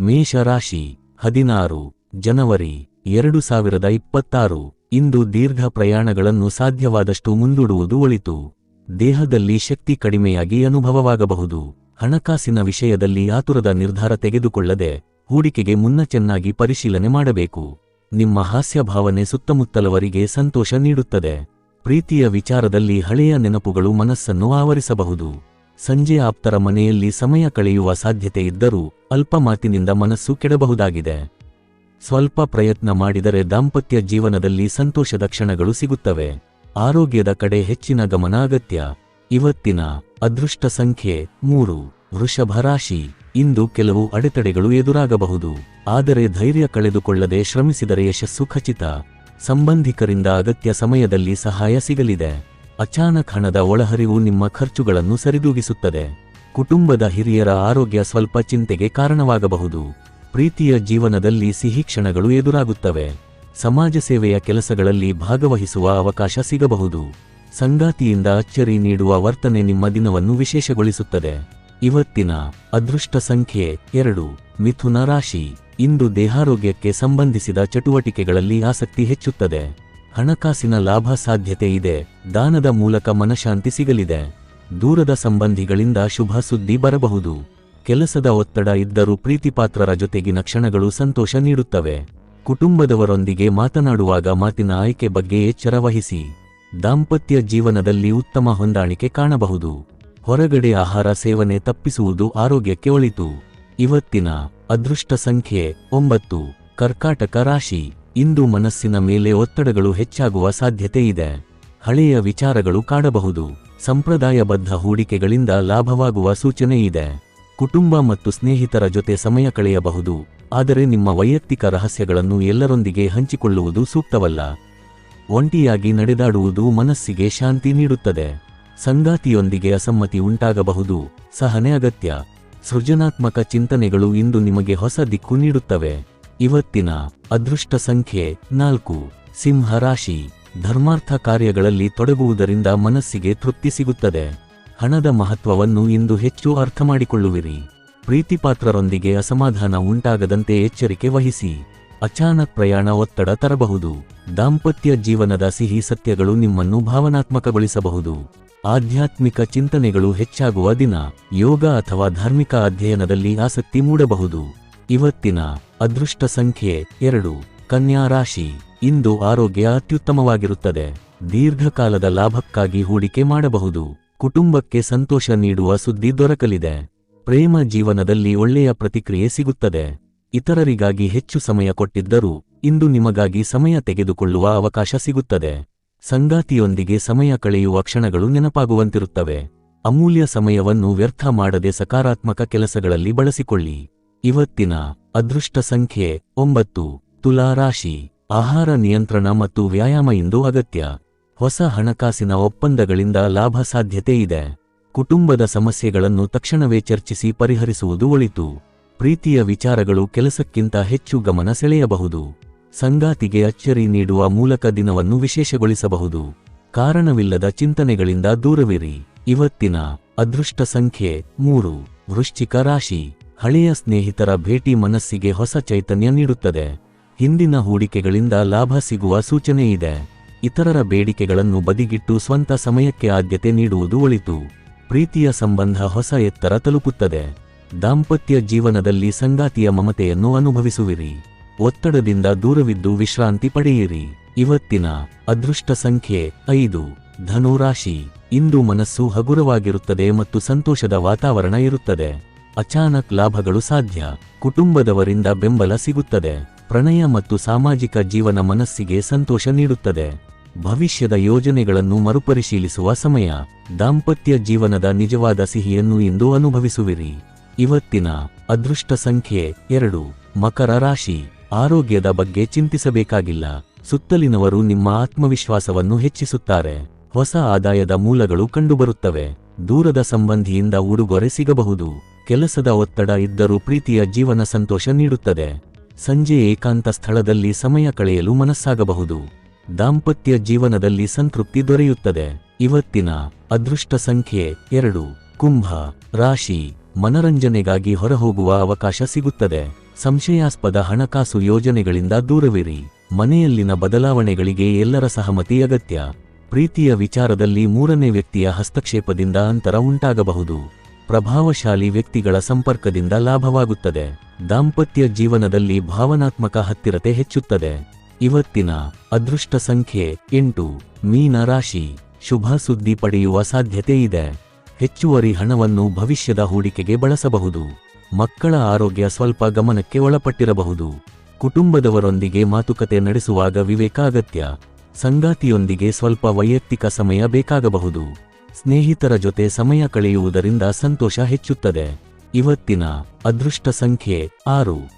ಮೇಷರಾಶಿ, ಹದಿನಾರು, ಜನವರಿ, ಎರಡು ಸಾವಿರದ ಇಪ್ಪತ್ತಾರು. ಇಂದು ದೀರ್ಘ ಪ್ರಯಾಣಗಳನ್ನು ಸಾಧ್ಯವಾದಷ್ಟು ಮುಂದೂಡುವುದು ಒಳಿತು. ದೇಹದಲ್ಲಿ ಶಕ್ತಿ ಕಡಿಮೆಯಾಗಿ ಅನುಭವವಾಗಬಹುದು. ಹಣಕಾಸಿನ ವಿಷಯದಲ್ಲಿ ಆತುರದ ನಿರ್ಧಾರ ತೆಗೆದುಕೊಳ್ಳದೆ ಹೂಡಿಕೆಗೆ ಮುನ್ನ ಚೆನ್ನಾಗಿ ಪರಿಶೀಲನೆ ಮಾಡಬೇಕು. ನಿಮ್ಮ ಹಾಸ್ಯ ಭಾವನೆ ಸುತ್ತಮುತ್ತಲವರಿಗೆ ಸಂತೋಷ ನೀಡುತ್ತದೆ. ಪ್ರೀತಿಯ ವಿಚಾರದಲ್ಲಿ ಹಳೆಯ ನೆನಪುಗಳು ಮನಸ್ಸನ್ನು ಆವರಿಸಬಹುದು. ಸಂಜೆ ಆಪ್ತರ ಮನೆಯಲ್ಲಿ ಸಮಯ ಕಳೆಯುವ ಸಾಧ್ಯತೆ ಇದ್ದರೂ ಅಲ್ಪ ಮಾತಿನಿಂದ ಮನಸ್ಸು ಕೆಡಬಹುದಾಗಿದೆ. ಸ್ವಲ್ಪ ಪ್ರಯತ್ನ ಮಾಡಿದರೆ ದಾಂಪತ್ಯ ಜೀವನದಲ್ಲಿ ಸಂತೋಷದ ಕ್ಷಣಗಳು ಸಿಗುತ್ತವೆ. ಆರೋಗ್ಯದ ಕಡೆ ಹೆಚ್ಚಿನ ಗಮನ ಅಗತ್ಯ. ಇವತ್ತಿನ ಅದೃಷ್ಟ ಸಂಖ್ಯೆ ಮೂರು. ವೃಷಭ ರಾಶಿ. ಇಂದು ಕೆಲವು ಅಡೆತಡೆಗಳು ಎದುರಾಗಬಹುದು. ಆದರೆ ಧೈರ್ಯ ಕಳೆದುಕೊಳ್ಳದೆ ಶ್ರಮಿಸಿದರೆ ಯಶಸ್ಸು ಖಚಿತ. ಸಂಬಂಧಿಕರಿಂದ ಅಗತ್ಯ ಸಮಯದಲ್ಲಿ ಸಹಾಯ ಸಿಗಲಿದೆ. ಅಚಾನಕ್ ಹಣದ ಒಳಹರಿವು ನಿಮ್ಮ ಖರ್ಚುಗಳನ್ನು ಸರಿದೂಗಿಸುತ್ತದೆ. ಕುಟುಂಬದ ಹಿರಿಯರ ಆರೋಗ್ಯ ಸ್ವಲ್ಪ ಚಿಂತೆಗೆ ಕಾರಣವಾಗಬಹುದು. ಪ್ರೀತಿಯ ಜೀವನದಲ್ಲಿ ಸಿಹಿ ಕ್ಷಣಗಳು ಎದುರಾಗುತ್ತವೆ. ಸಮಾಜ ಸೇವೆಯ ಕೆಲಸಗಳಲ್ಲಿ ಭಾಗವಹಿಸುವ ಅವಕಾಶ ಸಿಗಬಹುದು. ಸಂಗಾತಿಯಿಂದ ಅಚ್ಚರಿ ನೀಡುವ ವರ್ತನೆ ನಿಮ್ಮ ದಿನವನ್ನು ವಿಶೇಷಗೊಳಿಸುತ್ತದೆ. ಇವತ್ತಿನ ಅದೃಷ್ಟ ಸಂಖ್ಯೆ ಎರಡು. ಮಿಥುನ ರಾಶಿ. ಇಂದು ದೇಹಾರೋಗ್ಯಕ್ಕೆ ಸಂಬಂಧಿಸಿದ ಚಟುವಟಿಕೆಗಳಲ್ಲಿ ಆಸಕ್ತಿ ಹೆಚ್ಚುತ್ತದೆ. ಹಣಕಾಸಿನ ಲಾಭ ಸಾಧ್ಯತೆ ಇದೆ, ದಾನದ ಮೂಲಕ ಮನಶಾಂತಿ ಸಿಗಲಿದೆ. ದೂರದ ಸಂಬಂಧಿಗಳಿಂದ ಶುಭ ಸುದ್ದಿ ಬರಬಹುದು. ಕೆಲಸದ ಒತ್ತಡ ಇದ್ದರೂ ಪ್ರೀತಿಪಾತ್ರರ ಜೊತೆಗಿನ ಕ್ಷಣಗಳು ಸಂತೋಷ ನೀಡುತ್ತವೆ. ಕುಟುಂಬದವರೊಂದಿಗೆ ಮಾತನಾಡುವಾಗ ಮಾತಿನ ಆಯ್ಕೆ ಬಗ್ಗೆ ಎಚ್ಚರ ವಹಿಸಿ. ದಾಂಪತ್ಯ ಜೀವನದಲ್ಲಿ ಉತ್ತಮ ಹೊಂದಾಣಿಕೆ ಕಾಣಬಹುದು. ಹೊರಗಡೆ ಆಹಾರ ಸೇವನೆ ತಪ್ಪಿಸುವುದು ಆರೋಗ್ಯಕ್ಕೆ ಒಳಿತು. ಇವತ್ತಿನ ಅದೃಷ್ಟ ಸಂಖ್ಯೆ ಒಂಬತ್ತು, ಕರ್ಕಾಟಕ ರಾಶಿ. ಇಂದು ಮನಸ್ಸಿನ ಮೇಲೆ ಒತ್ತಡಗಳು ಹೆಚ್ಚಾಗುವ ಸಾಧ್ಯತೆ ಇದೆ. ಹಳೆಯ ವಿಚಾರಗಳು ಕಾಡಬಹುದು. ಸಂಪ್ರದಾಯಬದ್ಧ ಹೂಡಿಕೆಗಳಿಂದ ಲಾಭವಾಗುವ ಸೂಚನೆ ಇದೆ. ಕುಟುಂಬ ಮತ್ತು ಸ್ನೇಹಿತರ ಜೊತೆ ಸಮಯ ಕಳೆಯಬಹುದು. ಆದರೆ ನಿಮ್ಮ ವೈಯಕ್ತಿಕ ರಹಸ್ಯಗಳನ್ನು ಎಲ್ಲರೊಂದಿಗೆ ಹಂಚಿಕೊಳ್ಳುವುದು ಸೂಕ್ತವಲ್ಲ. ಒಂಟಿಯಾಗಿ ನಡೆದಾಡುವುದು ಮನಸ್ಸಿಗೆ ಶಾಂತಿ ನೀಡುತ್ತದೆ. ಸಂಗಾತಿಯೊಂದಿಗೆ ಅಸಮ್ಮತಿ ಉಂಟಾಗಬಹುದು. ಸಹನೆ ಅಗತ್ಯ. ಸೃಜನಾತ್ಮಕ ಚಿಂತನೆಗಳು ಇಂದು ನಿಮಗೆ ಹೊಸ ದಿಕ್ಕು ನೀಡುತ್ತವೆ. ಇವತ್ತಿನ ಅದೃಷ್ಟ ಸಂಖ್ಯೆ ನಾಲ್ಕು. ಸಿಂಹ ರಾಶಿ. ಧರ್ಮಾರ್ಥ ಕಾರ್ಯಗಳಲ್ಲಿ ತೊಡಗುವುದರಿಂದ ಮನಸ್ಸಿಗೆ ತೃಪ್ತಿ ಸಿಗುತ್ತದೆ. ಹಣದ ಮಹತ್ವವನ್ನು ಇಂದು ಹೆಚ್ಚು ಅರ್ಥ ಮಾಡಿಕೊಳ್ಳುವಿರಿ ಪ್ರೀತಿಪಾತ್ರರೊಂದಿಗೆ ಅಸಮಾಧಾನ ಉಂಟಾಗದಂತೆ ಎಚ್ಚರಿಕೆ ವಹಿಸಿ. ಅಚಾನಕ್ ಪ್ರಯಾಣ ಒತ್ತಡ ತರಬಹುದು. ದಾಂಪತ್ಯ ಜೀವನದ ಸಿಹಿ ಸತ್ಯಗಳು ನಿಮ್ಮನ್ನು ಭಾವನಾತ್ಮಕಗೊಳಿಸಬಹುದು. ಆಧ್ಯಾತ್ಮಿಕ ಚಿಂತನೆಗಳು ಹೆಚ್ಚಾಗುವ ದಿನ. ಯೋಗ ಅಥವಾ ಧಾರ್ಮಿಕ ಅಧ್ಯಯನದಲ್ಲಿ ಆಸಕ್ತಿ ಮೂಡಬಹುದು. ಇವತ್ತಿನ ಅದೃಷ್ಟ ಸಂಖ್ಯೆ ಎರಡು. ಕನ್ಯಾ ರಾಶಿ. ಇಂದು ಆರೋಗ್ಯ ಅತ್ಯುತ್ತಮವಾಗಿರುತ್ತದೆ. ದೀರ್ಘಕಾಲದ ಲಾಭಕ್ಕಾಗಿ ಹೂಡಿಕೆ ಮಾಡಬಹುದು. ಕುಟುಂಬಕ್ಕೆ ಸಂತೋಷ ನೀಡುವ ಸುದ್ದಿ ದೊರಕಲಿದೆ. ಪ್ರೇಮ ಜೀವನದಲ್ಲಿ ಒಳ್ಳೆಯ ಪ್ರತಿಕ್ರಿಯೆ ಸಿಗುತ್ತದೆ. ಇತರರಿಗಾಗಿ ಹೆಚ್ಚು ಸಮಯ ಕೊಟ್ಟಿದ್ದರೂ, ಇಂದು ನಿಮಗಾಗಿ ಸಮಯ ತೆಗೆದುಕೊಳ್ಳುವ ಅವಕಾಶ ಸಿಗುತ್ತದೆ. ಸಂಗಾತಿಯೊಂದಿಗೆ ಸಮಯ ಕಳೆಯುವ ಕ್ಷಣಗಳು ನೆನಪಾಗುವಂತಿರುತ್ತವೆ. ಅಮೂಲ್ಯ ಸಮಯವನ್ನು ವ್ಯರ್ಥ ಮಾಡದೆ ಸಕಾರಾತ್ಮಕ ಕೆಲಸಗಳಲ್ಲಿ ಬಳಸಿಕೊಳ್ಳಿ. ಇವತ್ತಿನ ಅದೃಷ್ಟ ಸಂಖ್ಯೆ ಒಂಬತ್ತು. ತುಲಾ ರಾಶಿ. ಆಹಾರ ನಿಯಂತ್ರಣ ಮತ್ತು ವ್ಯಾಯಾಮ ಇಂದು ಅಗತ್ಯ. ಹೊಸ ಹಣಕಾಸಿನ ಒಪ್ಪಂದಗಳಿಂದ ಲಾಭ ಸಾಧ್ಯತೆ ಇದೆ. ಕುಟುಂಬದ ಸಮಸ್ಯೆಗಳನ್ನು ತಕ್ಷಣವೇ ಚರ್ಚಿಸಿ ಪರಿಹರಿಸುವುದು ಒಳಿತು. ಪ್ರೀತಿಯ ವಿಚಾರಗಳು ಕೆಲಸಕ್ಕಿಂತ ಹೆಚ್ಚು ಗಮನ ಸೆಳೆಯಬಹುದು. ಸಂಗಾತಿಗೆ ಅಚ್ಚರಿ ನೀಡುವ ಮೂಲಕ ದಿನವನ್ನು ವಿಶೇಷಗೊಳಿಸಬಹುದು. ಕಾರಣವಿಲ್ಲದ ಚಿಂತನೆಗಳಿಂದ ದೂರವಿರಿ. ಇವತ್ತಿನ ಅದೃಷ್ಟ ಸಂಖ್ಯೆ ಮೂರು. ವೃಶ್ಚಿಕ ರಾಶಿ. ಹಳೆಯ ಸ್ನೇಹಿತರ ಭೇಟಿ ಮನಸ್ಸಿಗೆ ಹೊಸ ಚೈತನ್ಯ ನೀಡುತ್ತದೆ. ಹಿಂದಿನ ಹೂಡಿಕೆಗಳಿಂದ ಲಾಭ ಸಿಗುವ ಸೂಚನೆ ಇದೆ. ಇತರರ ಬೇಡಿಕೆಗಳನ್ನು ಬದಿಗಿಟ್ಟು ಸ್ವಂತ ಸಮಯಕ್ಕೆ ಆದ್ಯತೆ ನೀಡುವುದು ಒಳಿತು. ಪ್ರೀತಿಯ ಸಂಬಂಧ ಹೊಸ ಎತ್ತರ ತಲುಪುತ್ತದೆ. ದಾಂಪತ್ಯ ಜೀವನದಲ್ಲಿ ಸಂಗಾತಿಯ ಮಮತೆಯನ್ನು ಅನುಭವಿಸುವಿರಿ. ಒತ್ತಡದಿಂದ ದೂರವಿದ್ದು ವಿಶ್ರಾಂತಿ ಪಡೆಯಿರಿ. ಇವತ್ತಿನ ಅದೃಷ್ಟ ಸಂಖ್ಯೆ ಐದು. ಧನುರಾಶಿ. ಇಂದು ಮನಸ್ಸು ಹಗುರವಾಗಿರುತ್ತದೆ ಮತ್ತು ಸಂತೋಷದ ವಾತಾವರಣ ಇರುತ್ತದೆ. ಅಚಾನಕ್ ಲಾಭಗಳು ಸಾಧ್ಯ. ಕುಟುಂಬದವರಿಂದ ಬೆಂಬಲ ಸಿಗುತ್ತದೆ. ಪ್ರಣಯ ಮತ್ತು ಸಾಮಾಜಿಕ ಜೀವನ ಮನಸ್ಸಿಗೆ ಸಂತೋಷ ನೀಡುತ್ತದೆ. ಭವಿಷ್ಯದ ಯೋಜನೆಗಳನ್ನು ಮರುಪರಿಶೀಲಿಸುವ ಸಮಯ. ದಾಂಪತ್ಯ ಜೀವನದ ನಿಜವಾದ ಸಿಹಿಯನ್ನು ಇಂದು ಅನುಭವಿಸುವಿರಿ. ಇವತ್ತಿನ ಅದೃಷ್ಟ ಸಂಖ್ಯೆ ಎರಡು. ಮಕರ ರಾಶಿ. ಆರೋಗ್ಯದ ಬಗ್ಗೆ ಚಿಂತಿಸಬೇಕಾಗಿಲ್ಲ. ಸುತ್ತಲಿನವರು ನಿಮ್ಮ ಆತ್ಮವಿಶ್ವಾಸವನ್ನು ಹೆಚ್ಚಿಸುತ್ತಾರೆ. ಹೊಸ ಆದಾಯದ ಮೂಲಗಳು ಕಂಡುಬರುತ್ತವೆ. ದೂರದ ಸಂಬಂಧಿಯಿಂದ ಉಡುಗೊರೆ ಸಿಗಬಹುದು. ಕೆಲಸದ ಒತ್ತಡ ಇದ್ದರೂ ಪ್ರೀತಿಯ ಜೀವನ ಸಂತೋಷ ನೀಡುತ್ತದೆ. ಸಂಜೆ ಏಕಾಂತ ಸ್ಥಳದಲ್ಲಿ ಸಮಯ ಕಳೆಯಲು ಮನಸ್ಸಾಗಬಹುದು. ದಾಂಪತ್ಯ ಜೀವನದಲ್ಲಿ ಸಂತೃಪ್ತಿ ದೊರೆಯುತ್ತದೆ. ಇವತ್ತಿನ ಅದೃಷ್ಟ ಸಂಖ್ಯೆ ಎರಡು. ಕುಂಭ, ರಾಶಿ, ಮನರಂಜನೆಗಾಗಿ ಹೊರಹೋಗುವ ಅವಕಾಶ ಸಿಗುತ್ತದೆ. ಸಂಶಯಾಸ್ಪದ ಹಣಕಾಸು ಯೋಜನೆಗಳಿಂದ ದೂರವಿರಿ. ಮನೆಯಲ್ಲಿನ ಬದಲಾವಣೆಗಳಿಗೆ ಎಲ್ಲರ ಸಹಮತಿ ಅಗತ್ಯ. ಪ್ರೀತಿಯ ವಿಚಾರದಲ್ಲಿ ಮೂರನೇ ವ್ಯಕ್ತಿಯ ಹಸ್ತಕ್ಷೇಪದಿಂದ ಅಂತರ ಉಂಟಾಗಬಹುದು. ಪ್ರಭಾವಶಾಲಿ ವ್ಯಕ್ತಿಗಳ ಸಂಪರ್ಕದಿಂದ ಲಾಭವಾಗುತ್ತದೆ. ದಾಂಪತ್ಯ ಜೀವನದಲ್ಲಿ ಭಾವನಾತ್ಮಕ ಹತ್ತಿರತೆ ಹೆಚ್ಚುತ್ತದೆ. ಇವತ್ತಿನ ಅದೃಷ್ಟ ಸಂಖ್ಯೆ ಎಂಟು. ಮೀನ ರಾಶಿ. ಶುಭ ಸುದ್ದಿ ಪಡೆಯುವ ಸಾಧ್ಯತೆ ಇದೆ. ಹೆಚ್ಚುವರಿ ಹಣವನ್ನು ಭವಿಷ್ಯದ ಹೂಡಿಕೆಗೆ ಬಳಸಬಹುದು. ಮಕ್ಕಳ ಆರೋಗ್ಯ ಸ್ವಲ್ಪ ಗಮನಕ್ಕೆ ಒಳಪಟ್ಟಿರಬಹುದು. ಕುಟುಂಬದವರೊಂದಿಗೆ ಮಾತುಕತೆ ನಡೆಸುವಾಗ ವಿವೇಕ ಅಗತ್ಯ ಸಂಗಾತಿಯೊಂದಿಗೆ ಸ್ವಲ್ಪ ವೈಯಕ್ತಿಕ ಸಮಯ ಬೇಕಾಗಬಹುದು. ಸ್ನೇಹಿತರ ಜೊತೆ ಸಮಯ ಕಳೆಯುವುದರಿಂದ ಸಂತೋಷ ಹೆಚ್ಚುತ್ತದೆ. ಇವತ್ತಿನ ಅದೃಷ್ಟ ಸಂಖ್ಯೆ ಆರು.